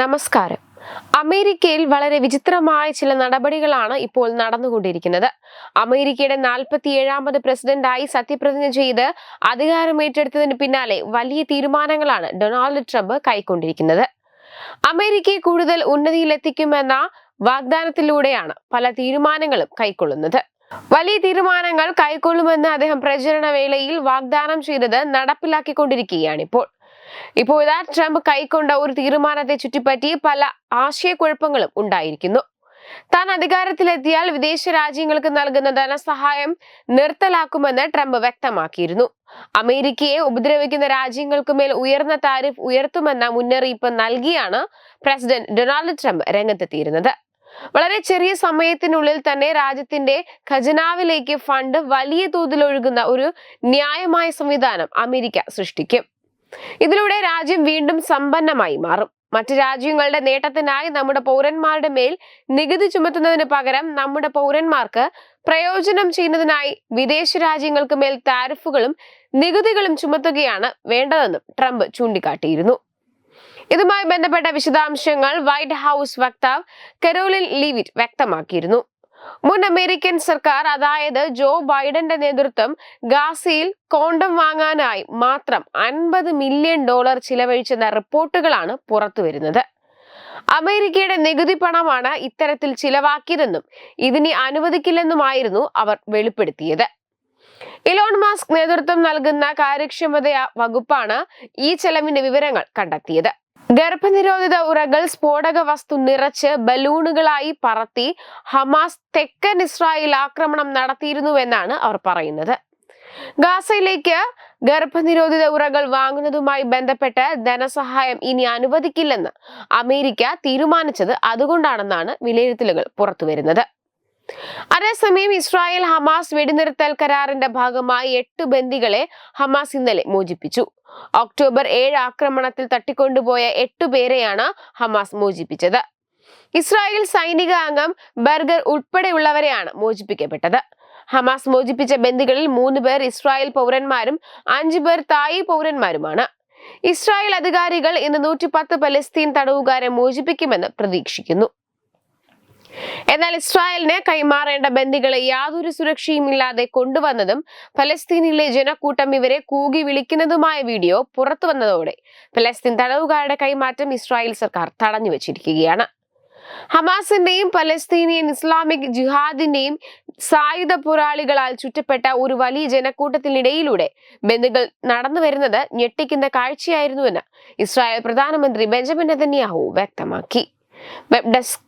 നമസ്കാരം. അമേരിക്കയിൽ വളരെ വിചിത്രമായ ചില നടപടികളാണ് ഇപ്പോൾ നടന്നുകൊണ്ടിരിക്കുന്നത്. അമേരിക്കയുടെ നാൽപ്പത്തിയേഴാമത് പ്രസിഡന്റായി സത്യപ്രതിജ്ഞ ചെയ്ത് അധികാരമേറ്റെടുത്തതിന് പിന്നാലെ വലിയ തീരുമാനങ്ങളാണ് ഡൊണാൾഡ് ട്രംപ് കൈക്കൊണ്ടിരിക്കുന്നത്. അമേരിക്കയെ കൂടുതൽ ഉന്നതിയിലെത്തിക്കുമെന്ന വാഗ്ദാനത്തിലൂടെയാണ് പല തീരുമാനങ്ങളും കൈക്കൊള്ളുന്നത്. വലിയ തീരുമാനങ്ങൾ കൈക്കൊള്ളുമെന്ന് അദ്ദേഹം പ്രചരണ വേളയിൽ വാഗ്ദാനം ചെയ്തത് നടപ്പിലാക്കിക്കൊണ്ടിരിക്കുകയാണ് ഇപ്പോൾ ഇതാ ട്രംപ് കൈക്കൊണ്ട ഒരു തീരുമാനത്തെ ചുറ്റിപ്പറ്റി പല ആശയക്കുഴപ്പങ്ങളും ഉണ്ടായിരിക്കുന്നു. താൻ അധികാരത്തിലെത്തിയാൽ വിദേശ രാജ്യങ്ങൾക്ക് നൽകുന്ന ധനസഹായം നിർത്തലാക്കുമെന്ന് ട്രംപ് വ്യക്തമാക്കിയിരുന്നു. അമേരിക്കയെ ഉപദ്രവിക്കുന്ന രാജ്യങ്ങൾക്ക് മേൽ ഉയർന്ന താരിഫ് ഉയർത്തുമെന്ന മുന്നറിയിപ്പ് നൽകിയാണ് പ്രസിഡന്റ് ഡൊണാൾഡ് ട്രംപ് രംഗത്തെത്തിയിരുന്നത്. വളരെ ചെറിയ സമയത്തിനുള്ളിൽ തന്നെ രാജ്യത്തിന്റെ ഖജനാവിലേക്ക് ഫണ്ട് വലിയ തോതിൽ ഒഴുകുന്ന ഒരു ന്യായമായ സംവിധാനം അമേരിക്ക സൃഷ്ടിക്കും. ഇതിലൂടെ രാജ്യം വീണ്ടും സമ്പന്നമായി മാറും. മറ്റു രാജ്യങ്ങളുടെ നേട്ടത്തിനായി നമ്മുടെ പൗരന്മാരുടെ മേൽ നികുതി ചുമത്തുന്നതിന് പകരം നമ്മുടെ പൗരന്മാർക്ക് പ്രയോജനം ചെയ്യുന്നതിനായി വിദേശ രാജ്യങ്ങൾക്ക് മേൽ താരിഫുകളും നികുതികളും ചുമത്തുകയാണ് വേണ്ടതെന്നും ട്രംപ് ചൂണ്ടിക്കാട്ടിയിരുന്നു. ഇതുമായി ബന്ധപ്പെട്ട വിശദാംശങ്ങൾ വൈറ്റ് ഹൗസ് വക്താവ് കരോലിൻ ലീവിറ്റ് വ്യക്തമാക്കിയിരുന്നു. മുൻ അമേരിക്കൻ സർക്കാർ അതായത് ജോ ബൈഡന്റെ നേതൃത്വം ഗാസയിൽ കോണ്ടം വാങ്ങാനായി മാത്രം അൻപത് മില്യൺ ഡോളർ ചിലവഴിച്ചെന്ന റിപ്പോർട്ടുകളാണ് പുറത്തുവരുന്നത് അമേരിക്കയുടെ നികുതി പണമാണ് ഇത്തരത്തിൽ ചിലവാക്കിയതെന്നും ഇതിനെ അനുവദിക്കില്ലെന്നുമായിരുന്നു അവർ വെളിപ്പെടുത്തിയത്. ഇലോൺ മാസ്ക് നേതൃത്വം നൽകുന്ന കാര്യക്ഷമത വകുപ്പാണ് ഈ ചെലവിന്റെ വിവരങ്ങൾ കണ്ടെത്തിയത്. ഗർഭനിരോധിത ഉറകൾ സ്ഫോടക വസ്തു നിറച്ച് ബലൂണുകളായി പറത്തി ഹമാസ് തെക്കൻ ഇസ്രായേൽ ആക്രമണം നടത്തിയിരുന്നുവെന്നാണ് അവർ പറയുന്നത്. ഗാസയിലേക്ക് ഗർഭനിരോധിത ഉറകൾ വാങ്ങുന്നതുമായി ബന്ധപ്പെട്ട് ധനസഹായം ഇനി അനുവദിക്കില്ലെന്ന് അമേരിക്ക തീരുമാനിച്ചത് അതുകൊണ്ടാണെന്നാണ് വിലയിരുത്തലുകൾ പുറത്തുവരുന്നത്. അതേസമയം ഇസ്രായേൽ ഹമാസ് വെടിനിർത്തൽ കരാറിന്റെ ഭാഗമായി എട്ട് ബന്ദികളെ ഹമാസ് ഇന്നലെ മോചിപ്പിച്ചു. ഒക്ടോബർ ഏഴ് ആക്രമണത്തിൽ തട്ടിക്കൊണ്ടുപോയ എട്ടു പേരെയാണ് ഹമാസ് മോചിപ്പിച്ചത്. ഇസ്രായേൽ സൈനിക അംഗം ബർഗർ ഉൾപ്പെടെയുള്ളവരെയാണ് മോചിപ്പിക്കപ്പെട്ടത്. ഹമാസ് മോചിപ്പിച്ച ബന്ദികളിൽ മൂന്ന് പേർ ഇസ്രായേൽ പൗരന്മാരും അഞ്ചു പേർ തായി പൗരന്മാരുമാണ്. ഇസ്രായേൽ അധികാരികൾ ഇന്ന് നൂറ്റി പത്ത് പലസ്തീൻ തടവുകാരെ മോചിപ്പിക്കുമെന്ന് പ്രതീക്ഷിക്കുന്നു. എന്നാൽ ഇസ്രായേലിന് കൈമാറേണ്ട ബന്ദികളെ യാതൊരു സുരക്ഷയും ഇല്ലാതെ കൊണ്ടുവന്നതും ഫലസ്തീനിലെ ജനക്കൂട്ടം ഇവരെ കൂകി വിളിക്കുന്നതുമായ വീഡിയോ പുറത്തു വന്നതോടെ ഫലസ്തീൻ തടവുകാരുടെ കൈമാറ്റം ഇസ്രായേൽ സർക്കാർ തടഞ്ഞു വച്ചിരിക്കുകയാണ്. ഹമാസിന്റെയും പലസ്തീനിയൻ ഇസ്ലാമിക് ജിഹാദിന്റെയും സായുധ പോരാളികളാൽ ചുറ്റപ്പെട്ട ഒരു വലിയ ജനക്കൂട്ടത്തിനിടയിലൂടെ ബന്ധുക്കൾ നടന്നു വരുന്നത് ഞെട്ടിക്കുന്ന കാഴ്ചയായിരുന്നുവെന്ന് ഇസ്രായേൽ പ്രധാനമന്ത്രി ബെഞ്ചമിൻ നെതന്യാഹു വ്യക്തമാക്കി. Web desk